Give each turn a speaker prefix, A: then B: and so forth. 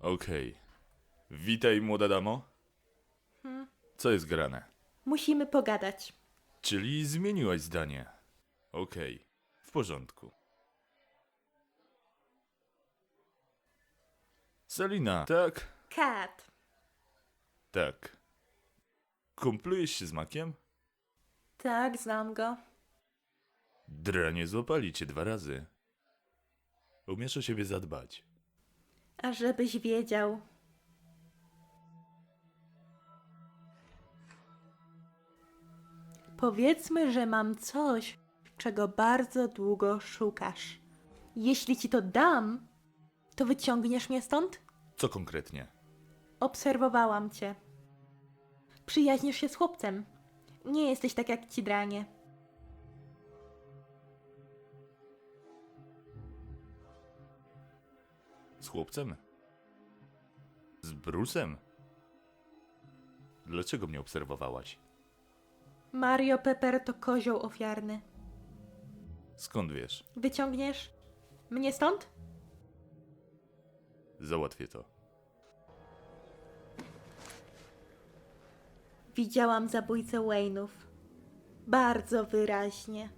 A: Okej. Witaj, młoda damo. Co jest grane?
B: Musimy pogadać.
A: Czyli zmieniłaś zdanie. Okej, w porządku. Selina, tak,
B: Kat.
A: tak. Kumplujesz się z makiem?
B: Tak, znam go.
A: Dranie złapali cię dwa razy. Umiesz o siebie zadbać.
B: A żebyś wiedział. Powiedzmy, że mam coś, czego bardzo długo szukasz. Jeśli ci to dam, to wyciągniesz mnie stąd?
A: Co konkretnie?
B: Obserwowałam cię. Przyjaźnisz się z chłopcem. Nie jesteś tak jak ci dranie.
A: Z chłopcem? Z Brusem? Dlaczego mnie obserwowałaś?
B: Mario Pepper to kozioł ofiarny.
A: Skąd wiesz?
B: Wyciągniesz mnie stąd?
A: Załatwię to.
B: Widziałam zabójcę Wayne'ów. Bardzo wyraźnie.